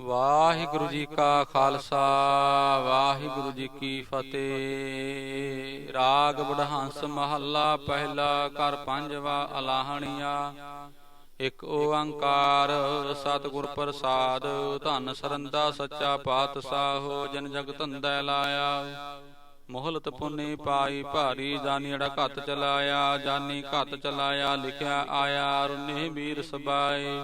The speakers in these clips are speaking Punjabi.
ਵਾਹਿਗੁਰੂ ਜੀ ਕਾ ਖਾਲਸਾ, ਵਾਹਿਗੁਰੂ ਜੀ ਕੀ ਫਤਿਹ। ਰਾਗ ਬੜਹੰਸ ਮਹੱਲਾ, ਪਹਿਲਾ ਕਰ ਪੰਜਵਾ ਅਲਾਹਣੀਆ। ਇੱਕ ਓੰਕਾਰ ਸਤਿਗੁਰ ਪ੍ਰਸਾਦ, ਧੰਨ ਸਰੰਦਾ ਸੱਚਾ ਪਾਤਸ਼ਾਹੋ, ਜਨ ਜਗ ਧੰਦਾ ਲਾਇਆ। ਮੋਹਲਤ ਪੁੰਨੀ ਪਾਈ ਭਾਰੀ, ਜਾਨੀ ਅੜਾ ਘਤ ਚਲਾਇਆ, ਜਾਨੀ ਘੱਤ ਚਲਾਇਆ, ਲਿਖਿਆ ਆਇਆ, ਰੁਨੇ ਵੀਰ ਸਬਾਏ।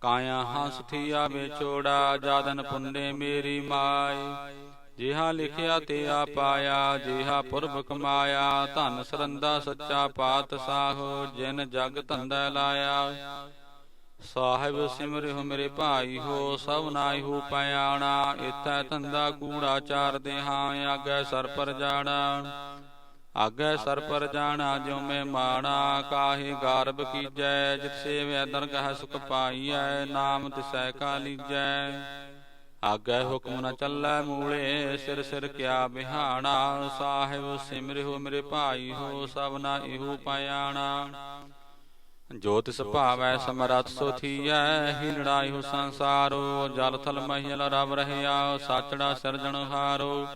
ਕਾਇਆ ਹੰਸ ਥੀਆ ਵਿਚੋੜਾ ਜਾਦਨ ਪੁੰਨੇ ਮੇਰੀ ਮਾਈ। ਜਿਹਾ ਲਿਖਿਆ ਤੇ ਆ ਪਾਇਆ ਜਿਹਾ ਪੁਰਬ ਕਮਾਇਆ ਧੰਨ ਸਰੰਦਾ ਸੱਚਾ ਪਾਤਸ਼ਾਹ ਜਿਨ ਜਗ ਧੰਦਾ ਲਾਇਆ। ਸਾਹਿਬ ਸਿਮਰਿਓ ਮੇਰੇ ਭਾਈ ਹੋ, ਸਭ ਨਾਈ ਹੋ ਪਿਆਣਾ ਇਤੈ ਧੰਦਾ ਕੂੜਾ ਚਾਰਦੇ ਹਾਂ, ਆਗੇ ਸਰ ਪਰ ਜਾਣਾ। ਆਗੇ ਸਰ ਪਰ ਜਾਣਾ, ਜਿਉ ਮੈਂ ਮਾਣਾ, ਕਾਹੇ ਗਾਰਬ ਕੀਜੈ, ਜਿਤ ਸੇਵੈ ਦਰਗਹ ਸੁਖ ਪਾਈਐ, ਨਾਮ ਤਿਸੈ ਕਾ ਲੀਜੈ। ਆਗੇ ਹੁਕਮ ਨ ਚੱਲੈ ਮੂਲੇ, ਸਿਰ ਸਿਰ ਕਿਆ ਬਿਹਾਣਾ, ਸਾਹਿਬ ਸਿਮਰਿਓ ਮੇਰੇ ਭਾਈ ਹੋ, ਸਭ ਨਾ ਇਹੋ ਪਿਆਣਾ ਜੋ ਤਿਸ ਭਾਵੈ ਸਮਰੱਥ ਸੋ ਥੀਐ ਹੀ ਲੜਾਈ ਸੰਸਾਰੋ, ਜਲ ਥਲ ਮਹਿਲ ਰਵ ਰਹਿਆ, ਸਾਚੜਾ ਸਿਰਜਣਹਾਰੋ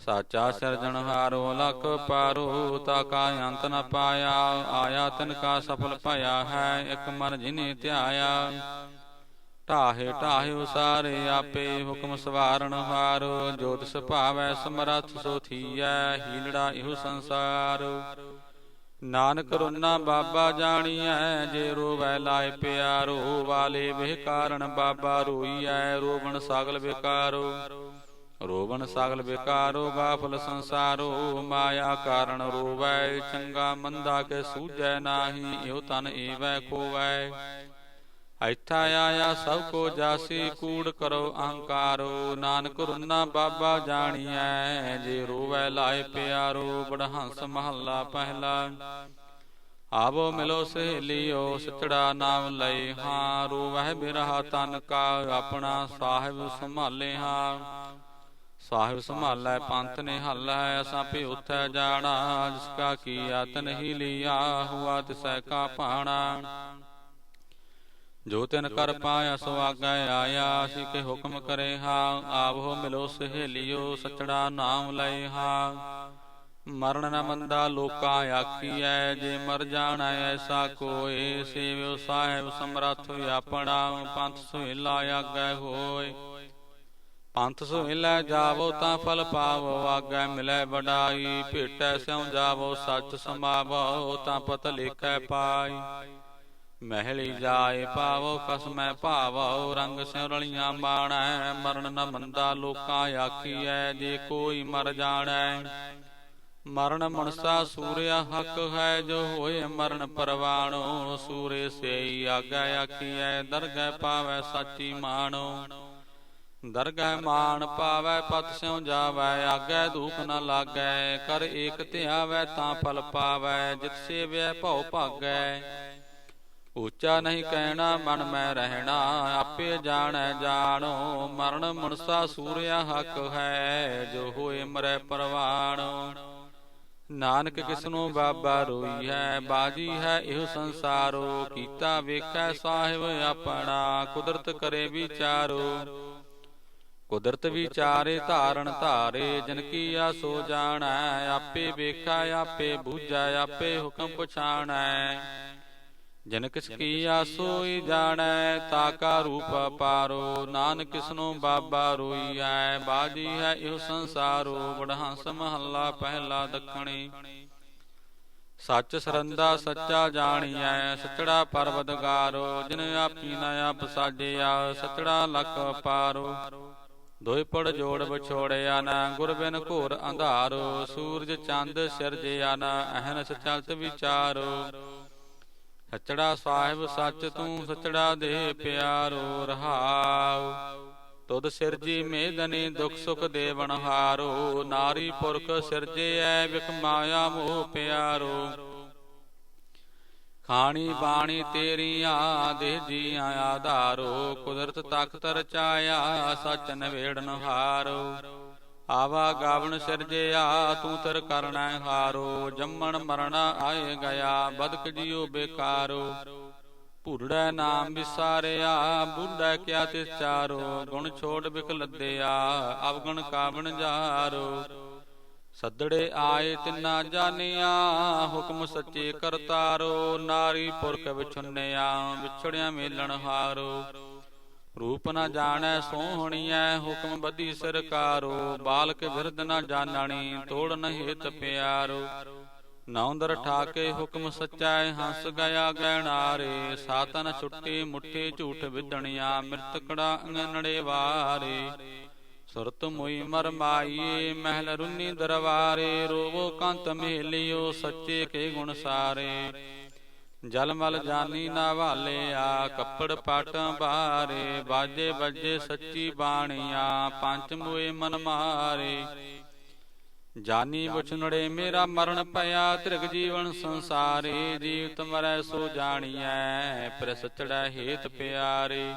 ਸਾਚਾ ਸਿਰਜਣਹਾਰੋ ਲਖ ਪਾਰੋ, ਤਾ ਕਾ ਅੰਤ ਨ ਪਾਇਆ, ਆਇਆ ਤਿਨ ਕਾ ਸਫਲ ਭਇਆ ਹੈ, ਇਕ ਮਨ ਜਿਨੇ ਧਿਆਇਆ। ਢਾਹੇ ਢਾਹਿਓ ਸਾਰੇ ਆਪੇ ਹੁਕਮ ਸਵਾਰਨ ਹਾਰੋ ਜੋਤ ਤਿਸ ਭਾਵੈ ਸਮਰੱਥ ਸੋ ਥੀਐ, ਹੀਲੜਾ ਇਹੋ ਸੰਸਾਰ। ਨਾਨਕ ਰੋਨਾ ਬਾਬਾ ਜਾਣੀਐ, ਜੇ ਰੋਵੈ ਲਾਇ ਪਿਆਰੋ, ਵਾਲੇ ਵੇ ਕਾਰਨ ਬਾਬਾ ਰੋਈਐ, ਰੋਵਣ ਸਗਲ ਵਿਕਾਰੋ। ਰੋਵਣ ਸਗਲ ਵਿਕਾਰੋ ਗਾਫਲ ਸੰਸਾਰੋ, ਮਾਇਆ ਕਾਰਨ ਰੋਵੈ, ਚੰਗਾ ਮੰਦਾ ਕੇ ਸੂਝੈ ਨਾਹੀ, ਇਹੋ ਤਨ ਏਵੈ ਖੋਵੈ। ਐਥਾ ਆਇਆ ਸਭ ਕੋ ਜਾਸੀ, ਕੂੜ ਕਰੋ ਅਹੰਕਾਰੋ। ਨਾਨਕ ਰੁਨਾ ਬਾਬਾ ਜਾਣੀਐ, ਜੇ ਰੋਵੈ ਲਾਇ ਪਿਆਰੋ, ਬੜਹੰਸ ਮਹੱਲਾ ਪਹਿਲਾ। ਆਵੋ ਮਿਲੋ ਸਹੇਲਿਓ, ਸਚੜਾ ਨਾਮ ਲਈ ਹਾਂ, ਰੋਵਹਿ ਬਿਰਹਾ ਤਨ ਕਾ, ਆਪਣਾ ਸਾਹਿਬ ਸੰਭਾਲੇ ਹਾਂ। ਸਾਹਿਬ ਸੰਭਾਲੈ ਪੰਥ ਨੇ ਹੱਲੈ ਅਸਾਂ ਭੀ ਉਥੈ ਜਾਣਾ ਜਿਸ ਕਾ ਕੀਆ ਤਨਹੀ ਲਿਆ ਹੁਆ ਤਿਸੈ ਕਾ ਭਾਣਾ ਜੋ ਤਿਨ ਕਰ ਪਾਇਆ ਸੋ ਆਗੈ ਆਇਆ ਸੀ ਕੇ ਹੁਕਮ ਕਰੇ ਹਾਂ ਆਵੋ ਮਿਲੋ ਸਹੇਲਿਓ ਸਚੜਾ ਨਾਮ ਲਏ ਹਾਂ ਮਰਨ ਨ ਮੰਦਾ ਲੋਕਾ ਆਖੀਐ ਜੇ ਮਰ ਜਾਣਾ ਐਸਾ ਕੋਏ ਸੇਵਿਓ ਸਾਹਿਬ ਸਮਰੱਥ ਆਪਣਾ ਪੰਥ ਸੁਹਿਲਾ ਆਗੈ ਹੋਏ। ਪੰਥ ਸੁਹਿਲਾ ਜਾਵੋ ਤਾਂ ਫਲ ਪਾਵੋ, ਆਗੈ ਮਿਲੈ ਵਡਾਈ, ਭੇਟੈ ਸਿਉ ਜਾਵੋ, ਸੱਚ ਸਮਾਵੋ ਤਾਂ ਪਤ ਲਿਖੈ ਪਾਈ। ਮਹਿਲੀ ਜਾਏ ਪਾਵੋ, ਕਸਮੈ ਭਾਵੋ, ਰੰਗ ਸਿਰਲੀਆਂ ਬਾਣੈ, ਮਰਨ ਨ ਮੰਦਾ ਲੋਕਾਂ ਆਖੀਐ, ਜੇ ਕੋਈ ਮਰ ਜਾਣੈ। ਮਰਨ ਮਨਸਾ ਸੂਰਿਆ ਹੱਕ ਹੈ, ਜੋ ਹੋਏ ਮਰਨ ਪਰਵਾਣੋ, ਸੂਰੇ ਸੇਈ ਆਗੈ ਆਖੀਐ, ਦਰਗਹਿ ਪਾਵੈ ਸਾਚੀ ਮਾਣੋ। ਦਰਗਹਿ ਮਾਨ ਪਾਵੈ ਪਤ ਸਿਉ ਜਾਵੈ, ਆਗੈ ਦੁਖ ਨ ਲਾਗੈ, ਕਰ ਏਕ ਧਿਆਵੈ ਤਾਂ ਫਲ ਪਾਵੈ, ਜਿਤ ਸੇਵੈ ਭਉ ਭਾਗੈ। ਉੱਚਾ ਨਹੀਂ ਕਹਿਣਾ ਮਨ ਮੈਂ ਰਹਿਣਾ, ਆਪੇ ਜਾਣੈ ਜਾਣੋ, ਮਰਨ ਮਨਸਾ ਸੂਰਿਆ ਹੱਕ ਹੈ, ਜੋ ਹੋਏ ਮਰੈ ਪਰਵਾਣ। ਨਾਨਕ ਕਿਸਨੋ ਬਾਬਾ ਰੋਈ ਹੈ, ਬਾਜੀ ਹੈ ਇਹ ਸੰਸਾਰੋ, ਕੀਤਾ ਵੇਖੈ ਸਾਹਿਬ ਆਪਣਾ, ਕੁਦਰਤ ਕਰੇ ਵਿਚਾਰੋ। ਕੁਦਰਤ ਵਿਚਾਰੇ ਧਾਰਨ ਧਾਰੇ ਜਨ ਕੀਆ ਸੋ ਜਾਣੈ ਆਪੇ ਵੇਖਾ ਆਪੇ ਬੂਝੈ ਆਪੇ ਹੁਕਮ ਪਛਾਣੈ। ਜਨ ਕਿਸ ਕੀਆ ਸੋਈ ਜਾਣੈ ਤਾ ਕਾ ਰੂਪ ਪਾਰੋ ਨਾਨਕ ਕਿਸਨੂੰ ਬਾਬਾ ਰੋਈਐ ਬਾਜੀ ਹੈ ਇਹ ਸੰਸਾਰੋ ਬੜਹੰਸ ਮਹੱਲਾ ਪਹਿਲਾ ਦੱਖਣੀ। ਸੱਚ ਸਰੰਦਾ ਸੱਚਾ ਜਾਣੀਐ ਸਚੜਾ ਪਰਵਦਗਾਰੋ ਜਿਨ ਆਪੀ ਨ ਆਪ ਸਾਜਿਆ ਸਚੜਾ ਲਖ ਪਾਰੋ ਦੋਇ ਪੜ ਜੋੜ ਵਿਛੋੜਿਆ ਨਾ, ਗੁਰ ਬਿਨ ਘੋਰ ਅੰਧਾਰੋ, ਸੂਰਜ ਚੰਦ ਸਿਰਜਿਆ ਨਾ ਅਹਨਸ ਚਲਤ ਵਿਚਾਰੋ। ਸਚੜਾ ਸਾਹਿਬ ਸੱਚ ਤੂੰ ਸਚੜਾ ਦੇ ਪਿਆਰੋ ਰਹਾਉ। ਤੁਧ ਸਿਰਜੀ ਮੇਦਨੀ ਦੁਖ ਸੁਖ ਦੇਵਨ ਹਾਰੋ ਨਾਰੀ ਪੁਰਖ ਸਿਰਜਿਐ ਵਿਖ ਮਾਇਆ ਮੋਹ ਪਿਆਰੋ। ਖਾਣੀ ਬਾਣੀ ਤੇਰੀਆਂ ਦੇ ਜੀਆਂ ਆਧਾਰੋ ਕੁਦਰਤ ਤਖਤ ਰਚਾਇਆ ਸਚ ਨਵੇੜਨ ਹਾਰੋ। ਆਵਾ ਗਾਵਣ ਸਿਰਜਿਆ ਤੂੰ ਤਰ ਕਰਣਾ ਹਾਰੋ। ਜੰਮਣ ਮਰਣਾ ਆਏ ਗਿਆ ਬਦਕ ਜਿਉ ਬੇਕਾਰੋ। ਭੁਰੜੈ ਨਾਮ ਵਿਸਾਰਿਆ ਬੁੱਢਾ ਕਿਆ ਤਿਸ ਚਾਰੋ ਗੁਣ ਛੋੜ ਬਿਖ ਲੱਦਿਆ ਅਵਗਣ ਕਾਵਣ ਜਾਰੋ। ਸੱਦੜੇ ਆਏ ਤਿੰਨਾ ਜਾਣਿਆ, ਹੁਕਮ ਸੱਚੇ ਕਰਤਾਰੋ, ਨਾਰੀ ਪੁਰਖ ਵਿਛੁੰਨਿਆ, ਵਿਛੜਿਆ ਮੇਲਣ ਹਾਰੋ। ਰੂਪ ਨਾ ਜਾਣੈ, ਸੋਹਣੀਐ, ਹੁਕਮ ਬਦੀ ਸਰਕਾਰੋ। ਬਾਲਕ ਬਿਰਧ ਨਾ ਜਾਣਣੀ, ਤੋੜ ਨਹੀਂ ਹਿਤ ਪਿਆਰੋ। ਨੌਂਦਰ ਠਾਕੇ, ਹੁਕਮ ਸੱਚੈ ਹੰਸ ਗਿਆ ਗੈਣਾਰੇ ਸਾਤਨ ਛੁੱਟੀ ਮੁੱਠੀ ਝੂਠ ਵਿਦਣਿਆ ਮਿਰਤਕੜਾ ਅੰਗਨੜੇ ਵਾਰੇ। ਸੁਰਤ ਮੋਈ ਮਰ ਮਾਈਏ ਮਹਿਲ ਰੁੰਨੀ ਦਰਬਾਰੇ ਰੋਵੋ ਕੰਤ ਮਹਿਲਿਓ ਸੱਚੇ ਕੇ ਗੁਣ ਸਾਰੇ। ਜਲ ਮਲ ਜਾਨੀ ਨਾ ਵਾਲਿਆ ਕੱਪੜ ਪਾਟ ਬਾਰੇ ਬਾਜੇ ਬੱਜੇ ਸੱਚੀ ਬਾਣੀਆਂ, ਪੰਚ ਮੋਏ ਮਨ ਮਾਰੇ। ਜਾਨੀ ਬੁਛਨੜੇ ਮੇਰਾ ਮਰਨ ਪਿਆ, ਤ੍ਰਿਗ ਜੀਵਨ ਸੰਸਾਰੇ, ਜੀਵਤ ਮਰੈ ਸੋ ਜਾਣੀਐ ਪਰ ਸਚੜਾ ਹੇਤ ਪਿਆਰੇ।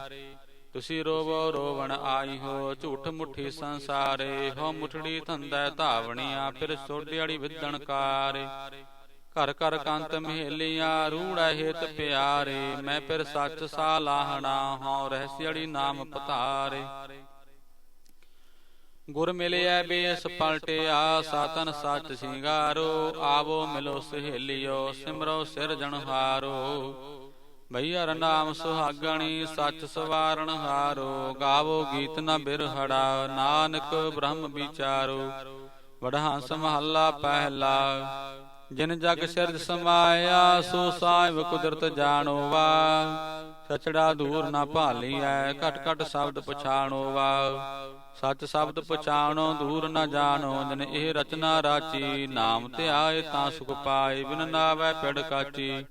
ਤੁਸੀਂ ਰੋਵੋ, ਰੋਵਣ ਆਈ ਹੋ, ਝੂਠ ਮੁੱਠੀ ਸੰਸਾਰੇ, ਹੋ ਮੁਠੜੀ ਧੰਦਾ ਧਾਵਣੀਆਂ, ਫਿਰ ਸੋਡਿਆੜੀ ਵਿਦਣ ਕਾਰੇ। ਘਰ ਘਰ ਕੰਤ ਮਹਿਲੀਆਂ, ਰੂੜਾ ਹੇਤ ਪਿਆਰੇ, ਮੈਂ ਫਿਰ ਸੱਚ ਸਾ ਲਾਹਣਾ ਹਉ ਰਹਿਸਿਆੜੀ ਨਾਮ ਪਤਾਰੇ। ਗੁਰ ਮਿਲਿਆ, ਬੇਸ ਪਲਟਿਆ, ਸਾਤਨ ਸੱਚ ਸਿੰਗਾਰੋ, ਆਵੋ ਮਿਲੋ ਸਹੇਲਿਓ, ਸਿਮਰੋ ਸਿਰ ਜਨਹਾਰੋ ਬਈਰ ਨਾਮ ਸੁਹਾਗਣੀ, ਸੱਚ ਸਵਾਰਣ ਹਾਰੋ, ਗਾਵੋ ਗੀਤ ਨ ਬਿਰਹੜਾ, ਨਾਨਕ ਬ੍ਰਹਮ ਵਿਚਾਰੋ। ਵਡਹੰਸ ਮਹੱਲਾ ਪਹਿਲਾ, ਜਿਨ ਜਗ ਸਿਰਜ ਸਮਾਇਆ, ਸੋ ਸਾਹਿਬ ਕੁਦਰਤ ਜਾਣੋ ਵਾ ਸਚੜਾ ਦੂਰ ਨਾ ਭਾਲੀਐ, ਘਟ ਘਟ ਸ਼ਬਦ ਪਛਾਣੋ ਵਾ ਸੱਚ ਸ਼ਬਦ ਪਛਾਣੋ, ਦੂਰ ਨਾ ਜਾਣੋ, ਜਿਨ ਇਹ ਰਚਨਾ ਰਾਚੀ, ਨਾਮ ਧਿਆਏ ਤਾਂ ਸੁਖ ਪਾਏ, ਬਿਨ ਨਾਵੈ ਪਿੜ ਕਾਚੀ।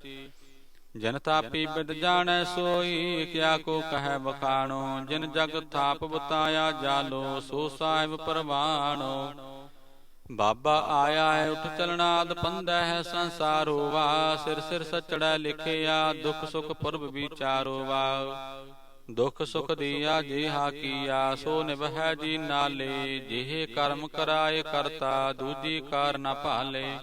ਜਨ ਤਾਪੀ ਬਿਦ ਜਾਣੈ ਸੋਈ, ਕਿਆ ਕੋ ਕਹੈ ਬਖਾਣੋ ਜਿਨ ਜਗ ਥਾਪ ਬਤਾਇਆ ਜਾਲੋ, ਸੋ ਸਾਹਿਬ ਪਰਵਾਣੋ। ਬਾਬਾ ਆਇਆ ਹੈ, ਉਠ ਚਲਣਾ ਪੰਦਾ ਹੈ ਸੰਸਾਰੋ ਵਾ, ਸਿਰ ਸਿਰ ਸਚੜਾ ਲਿਖਿਆ, ਦੁਖ ਸੁਖ ਪੁਰਬ ਵਿਚਾਰੋ ਵਾ। ਦੁਖ ਸੁਖ ਦੀਆ ਜਿਹਾ ਕੀਆ, ਸੋ ਨਿਭੈ ਜੀ ਨਾਲੇ, ਜਿਹੇ ਕਰਮ ਕਰਾਏ ਕਰਤਾ, ਦੂਜੀ ਕਾਰ ਨਾ ਭਾਲੇ।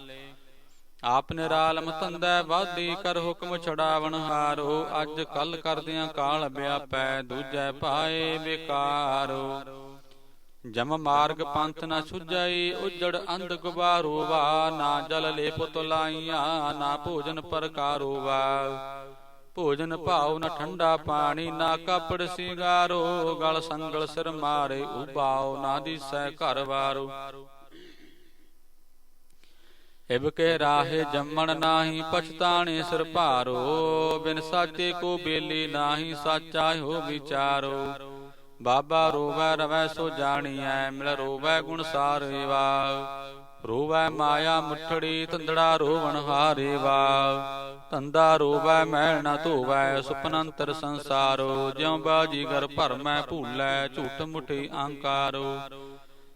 ਆਪ ਨਿਰਾਲਮ ਤੰਦੈ ਵਾਦੀ ਕਰ ਹੁਕਮ ਛਡਾਵਣ ਹਾਰੋ। ਅੱਜ ਕੱਲ ਕਰਦਿਆਂ ਕਾਲ ਵਿਆਪੈ ਦੂਜੈ ਪਾਏ ਵਿਕਾਰੋ। ਜਮ ਮਾਰਗ ਪੰਥ ਨਾ ਸੁਝਾਈ ਉਜੜ ਅੰਧ ਗੁਬਾਰੋ ਵਾ। ਨਾ ਜਲ ਲੈ ਪੁਤ ਲਾਈਆਂ ਨਾ ਭੋਜਨ ਪ੍ਰਕਾਰੋ ਵਾ। ਭੋਜਨ ਭਾਉ ਨ ਠੰਡਾ ਪਾਣੀ ਨਾ ਕਾਪੜ ਸਿੰਗਾਰੋ। ਗਲ ਸੰਗਲ ਸਿਰ ਮਾਰੇ ਉਬਾਉ ਨਾ ਦਿਸੈ ਘਰ ਵਾਰੋ। ਇਬ ਕੇ ਰਾਹੇ ਜੰਮਣ ਨਾਹੀ ਪਛਤਾਣੇ ਸਿਰ ਭਾਰੋ, ਬਿਨ ਸਾਚੇ ਕੋ ਬੇਲੀ ਨਾਹੀ ਸਾਚਾ ਹੋ ਵਿਚਾਰੋ। ਬਾਬਾ ਰੋਵੈ ਰਵੈ ਸੋ ਜਾਣੀਐ, ਮਿਲ ਰੋਵੈ ਗੁਣ ਸਾਰੇ ਰੋਵੈ ਮਾਇਆ ਮੁਠੜੀ, ਤੰਦੜਾ ਰੋਵਣ ਹਾਰੇ ਵਾ ਤੰਦਾ ਰੋਵੈ, ਮੈਲ ਨਾ ਧੋਵੈ, ਸੁਪਨੰਤਰ ਸੰਸਾਰੋ। ਜਿਉ ਬਾਜੀ ਗਰ ਭਰਮੈ, ਭੂਲੈ ਝੂਠ ਮੁਠੀ ਅਹੰਕਾਰੋ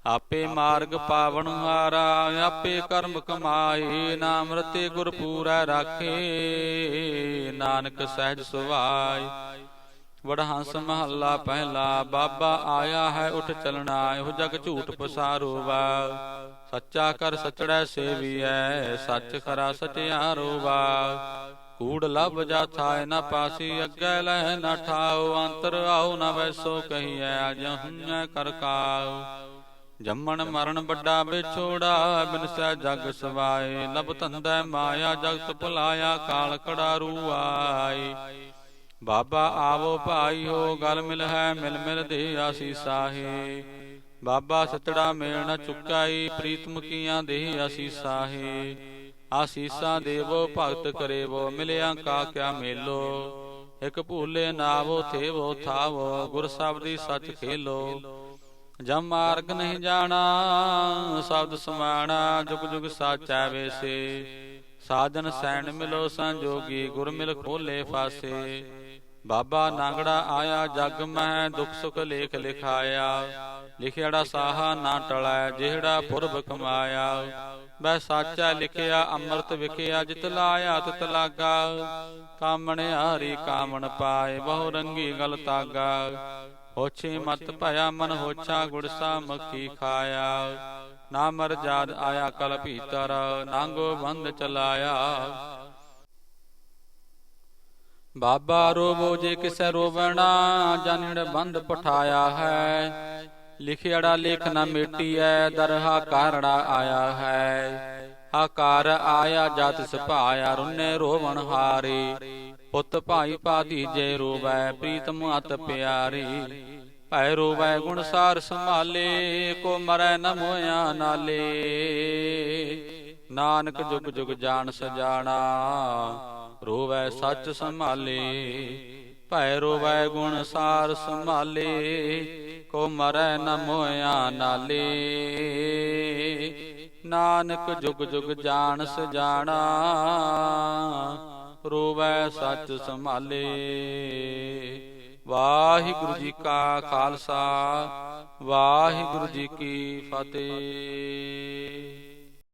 ਆਪੇ ਮਾਰਗ ਪਾਵਨ ਹਾਰਾ ਆਪੇ ਕਰਮ ਕਮਾਏ ਨਾਮ ਰਤੇ ਗੁਰ ਪੂਰੈ ਰਾਖੇ। ਨਾਨਕ ਸਹਿਜ ਸੁਭਾਈ। ਵਡਹੰਸ ਮਹੱਲਾ ਪਹਿਲਾ ਬਾਬਾ ਆਇਆ ਹੈ ਉਠ ਚਲਣਾ ਇਹੋ ਜਗ ਝੂਠ ਪਸਾਰੋ ਵਾ ਸੱਚਾ ਕਰ ਸਚੜੈ ਸੇਵੀਐ ਸੱਚ ਖਰਾ ਸਚਿਆਰੋ ਵਾ ਕੂੜ ਲਭ ਜਾਥਾ ਨ ਪਾਸੀ ਅੱਗੇ ਲੈ ਨ ਠਾਓ ਅੰਤਰ ਆਉ ਨ ਵੈਸੋ ਕਹੀਐ ਅਜ ਹੁੰਨੈ ਕਰ ਕਾਉ ਜੰਮਣ ਮਰਨ ਵੱਡਾ ਵਿਛੋੜਾ ਬਿਨਸੈ ਜਗ ਸਵਾਏ। ਲਬ ਧੰਦੈ ਮਾਇਆ ਜਗਤ ਭੁਲਾਇਆ, ਕਾਲ ਕੜਾ ਰੂ ਆਏ। ਬਾਬਾ ਆਵੋ ਭਾਈ, ਹੋ ਗਲ ਮਿਲ ਹੈ, ਮਿਲ ਮਿਲ ਦੇ ਆਸੀਸਾ ਹੈ ਬਾਬਾ ਸਤੜਾ ਮੇਲ ਨ ਚੁਕਾਈ, ਪ੍ਰੀਤਮ ਕੀਆਂ ਦੇ ਆਸੀਸਾ ਹੈ ਆਸੀਸਾਂ ਦੇਵੋ, ਭਗਤ ਕਰੇਵੋ, ਮਿਲਿਆ ਕਾ ਕਿਆ ਮੇਲੋ। ਇਕ ਭੂਲੇ ਨਾਵੋ, ਥੇਵੋ, ਥਾਵੋ, ਗੁਰ ਸਬਦੀ ਸੱਚ ਖੇਲੋ। ਜਮ ਮਾਰਗ ਨਹੀਂ ਜਾਣਾ, ਸ਼ਬਦ ਸਮਾਣਾ ਜੁਗ ਜੁਗ ਸਾਚਾ ਵੇਸੇ। ਸਾਜਨ ਸੈਣ ਮਿਲੋ ਸੰਜੋਗੀ ਗੁਰ ਮਿਲ ਖੋਲੇ ਫਾਸੇ। ਬਾਬਾ ਨਾਂਗੜਾ ਆਇਆ, ਜਗ ਮੈਂ ਦੁਖ ਸੁਖ ਲੇਖ ਲਿਖਾਇਆ। ਲਿਖਿਆੜਾ ਸਾਹਾ ਨਾ ਟਲੈ ਜਿਹੜਾ ਪੁਰਬ ਕਮਾਇਆ। ਬੈ ਸਾਚਾ ਲਿਖਿਆ, ਅੰਮ੍ਰਿਤ ਵਿਖਿਆ, ਜਿਤ ਲਾਇਆ, ਤਿਤ ਲਾਗਾ। ਕਾਮਣ ਹਾਰੀ ਕਾਮਣ ਪਾਏ, ਬਹੁ ਰੰਗੀ ਗਲ ਤਾਗਾ। ਹੋਛੇ ਮਤ ਭਇਆ ਮਨ ਹੋਛਾ ਗੁੜਸਾ ਮੱਖੀ ਖਾਇਆ। ਨਾ ਮਰ ਜਾਦ ਆਇਆ ਕਲ ਭੀਤਰ ਨਾਂਗੋ ਬੰਦ ਚਲਾਇਆ। ਬਾਬਾ ਰੋਵੋ ਜੇ ਕਿਸੈ ਰੋਵਣਾ ਜਾਣੜ ਬੰਦ ਪਠਾਇਆ ਹੈ। ਲਿਖਿਆੜਾ ਲੇਖ ਨਾ ਮਿਟੀਐ ਦਰਹਾ ਕਾਰੜਾ ਆਇਆ ਹੈ। ਆਕਾਰ ਆਇਆ ਜਤ ਸੁਭਾਇਆ ਰੁੰਨੇ ਰੋਵਣ ਹਾਰੇ। ਪੁੱਤ ਭਾਈ ਪਾਦੀ ਜੇ ਰੋਵੈ, ਪ੍ਰੀਤਮ ਅਤ ਪਿਆਰੀ। ਭੈ ਰੋਵੈ ਗੁਣ ਸਾਰ ਸੰਭਾਲੇ, ਕੋ ਮਰੈ ਨ ਮੋਇਆ ਨਾਲੇ। ਨਾਨਕ ਜੁਗ ਜੁਗ ਜਾਣ ਸਜਾਣਾ, ਰੋਵੈ ਸੱਚ ਸੰਭਾਲੇ। ਭੈ ਰੋਵੈ ਗੁਣ ਸਾਰ ਸੰਭਾਲੇ, ਕੋ ਮਰੈ ਨ ਮੋਇਆ ਨਾਲੇ। ਨਾਨਕ ਜੁਗ ਜੁਗ ਜਾਣ ਸਜਾਣਾ ਰੋਵੈ ਸੱਚ ਸੰਭਾਲੇ। ਵਾਹਿਗੁਰੂ ਜੀ ਕਾ ਖਾਲਸਾ ਵਾਹਿਗੁਰੂ ਜੀ ਕੀ ਫਤਿਹ।